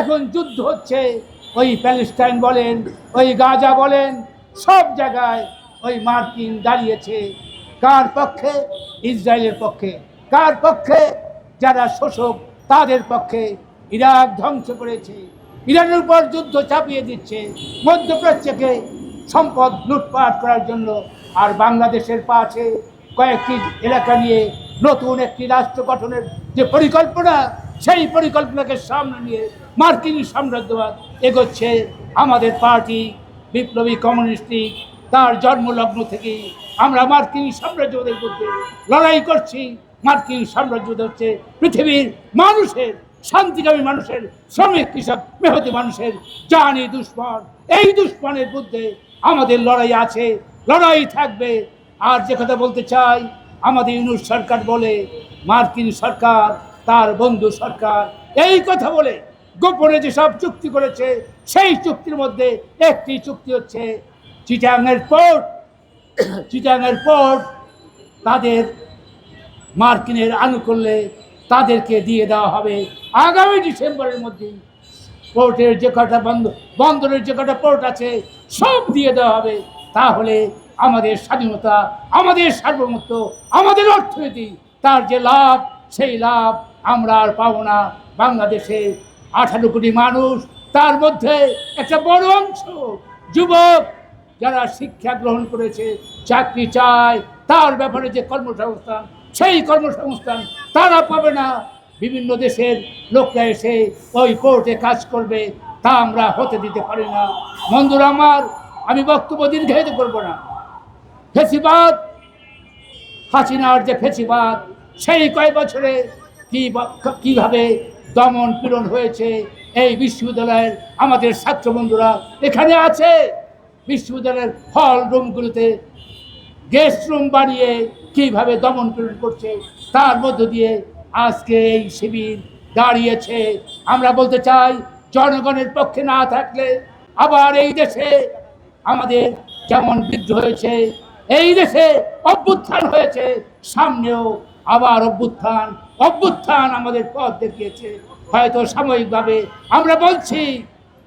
এখন যুদ্ধ হচ্ছে। ওই প্যালেস্টাইন বলেন, ওই গাজা বলেন, সব জায়গায় ওই মার্কিন দাঁড়িয়েছে। কার পক্ষে? ইসরায়েলের পক্ষে। কার পক্ষে? যারা শোষক, তাদের পক্ষে। ইরাক ধ্বংস করেছে। ইরানের উপর যুদ্ধ চাপিয়ে দিচ্ছে। মধ্যপ্রাচ্যকে সম্পদ লুটপাট করার জন্য। আর বাংলাদেশের পাশে কয়েকটি এলাকা নিয়ে নতুন একটি রাষ্ট্র গঠনের যে পরিকল্পনা, সেই পরিকল্পনাকে সামনে নিয়ে মার্কিন সাম্রাজ্যবাদ এগোচ্ছে। আমাদের পার্টি বিপ্লবী কমিউনিস্টিক তার জন্মলগ্ন থেকেই আমরা মার্কিন সাম্রাজ্যবাদের বিরুদ্ধে লড়াই করছি। মার্কিন সাম্রাজ্যবাদ হচ্ছে পৃথিবীর মানুষের, শান্তিকামী মানুষের, শ্রমিক, কৃষক মেহতি মানুষের জানি দুশ্মন। এই দুশ্মনের বিরুদ্ধে আমাদের লড়াই আছে, লড়াই থাকবে। আর যে কথা বলতে চাই, আমাদের ইউনুস সরকার বলে, মার্কিন সরকার তার বন্ধু সরকার। এই কথা বলে গোপনে যেসব চুক্তি করেছে, সেই চুক্তির মধ্যে একটি চুক্তি হচ্ছে চিটাঙের পোর্ট চিটাঙের পোর্ট তাদের মার্কিনের আনুকূল্যে তাদেরকে দিয়ে দেওয়া হবে। আগামী ডিসেম্বরের মধ্যেই পোর্টের যে কটা বন্ধ, বন্দরের যে কটা পোর্ট আছে, সব দিয়ে দেওয়া হবে। তাহলে আমাদের স্বাধীনতা, আমাদের সার্বভৌমত্ব, আমাদের অর্থনীতি, তার যে লাভ, সেই লাভ আমরা আর পাবো না। বাংলাদেশে আঠারো কোটি মানুষ, তার মধ্যে একটা বড় অংশ যুবক যারা শিক্ষা গ্রহণ করেছে, চাকরি চায়, তার ব্যাপারে যে কর্মসংস্থান, সেই কর্মসংস্থান তারা পাবে না। বিভিন্ন দেশের লোকরা এসে ওই কোর্টে কাজ করবে, তা আমরা হতে দিতে পারি না। বন্ধুরা আমার, আমি বক্তব্য দীর্ঘায়িত করব না। ফেসিবাদ, হাসিনার যে ফেসিবাদ, সেই কয় বছরে কি কীভাবে দমন পীড়ন হয়েছে। এই বিশ্ববিদ্যালয়ের আমাদের ছাত্র বন্ধুরা এখানে আছে। বিশ্ববিদ্যালয়ের হল রুমগুলোতে গেস্ট রুম বানিয়ে কীভাবে দমন পীড়ন করছে, তার মধ্য দিয়ে আজকে এই শিবির দাঁড়িয়েছে। আমরা বলতে চাই, জনগণের পক্ষে না থাকলে আবার এই দেশে আমাদের যেমন বিদ্রোহ হয়েছে, এই দেশে অভ্যুত্থান হয়েছে, সামনেও আবার অভ্যুত্থান অভ্যুত্থান আমাদের পথ দেখিয়েছে। হয়তো সাময়িকভাবে আমরা বলছি,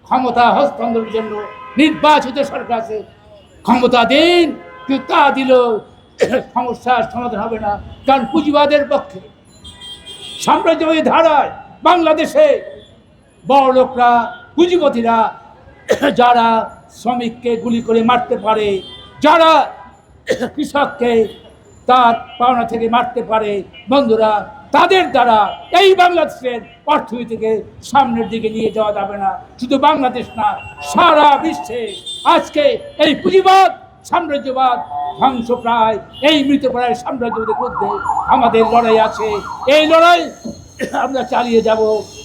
ক্ষমতা হস্তান্তরের জন্য নির্বাচিত সরকার আছে। ক্ষমতা দিন, কিন্তু তা দিল সমস্যার সমাধান হবে না, কারণ পুঁজিবাদের পক্ষে সাম্রাজ্যবাদী ধারায় বাংলাদেশে বড় লোকরা, পুঁজিপতিরা, যারা শ্রমিককে গুলি করে মারতে পারে, যারা কৃষককে তার পাওনা থেকে মারতে পারে। বন্ধুরা, তাদের দ্বারা এই বাংলাদেশের অর্থনীতিকে সামনের দিকে নিয়ে যাওয়া যাবে না। শুধু বাংলাদেশ না, সারা বিশ্বে আজকে এই পুঁজিবাদ, সাম্রাজ্যবাদ ধ্বংস প্রায় এই মৃতপ্রায় সাম্রাজ্যবাদের মধ্যে আমাদের লড়াই আছে। এই লড়াই আমরা চালিয়ে যাব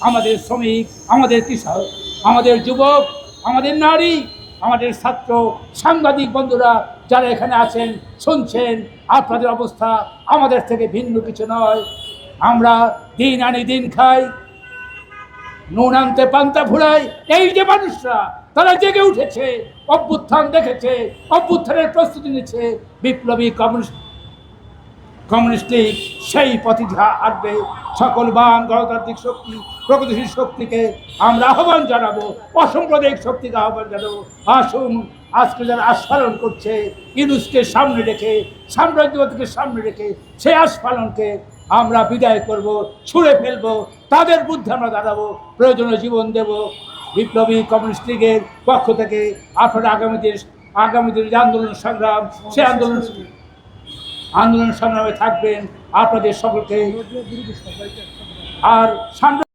আমাদের শ্রমিক, আমাদের কৃষক, আমাদের যুবক, আমাদের নারী, আমাদের ছাত্র, সাংবাদিক বন্ধুরা যারা এখানে আছেন, শুনছেন, আপনাদের অবস্থা আমাদের থেকে ভিন্ন কিছু নয়। আমরা দিন আনি দিন খাই, নুন আনতে পান্তা ফুরাই। এই যে মানুষরা, তারা জেগে উঠেছে, অভ্যুত্থান দেখেছে, অভ্যুত্থানের প্রস্তুতি নিচ্ছে। বিপ্লবী কমিউনিস্ট কমিউনিস্টিক সেই পথে আসবে সকল বাম গণতান্ত্রিক শক্তি, প্রগতিশীল শক্তিকে আমরা আহ্বান জানাব, অসাম্প্রদায়িক শক্তিকে আহ্বান জানাব। আসুন, আজকে যারা আস্ফালন করছে ইনুসকে সামনে রেখে, সাম্রাজ্যবাদকে সামনে রেখে সেই আস্ফালনকে আমরা বিদায় করব, ছুঁড়ে ফেলব, তাদের বুদ্ধি আমরা দাঁড়াবো প্রয়োজনীয় জীবন দেব। বিপ্লবী কমিউনিস্ট লীগের পক্ষ থেকে আপনারা আগামী দিন, আগামী দিনের আন্দোলন সংগ্রাম সে আন্দোলন আন্দোলন সংগ্রামে থাকবেন। আপনাদের সকলকে আর সামনে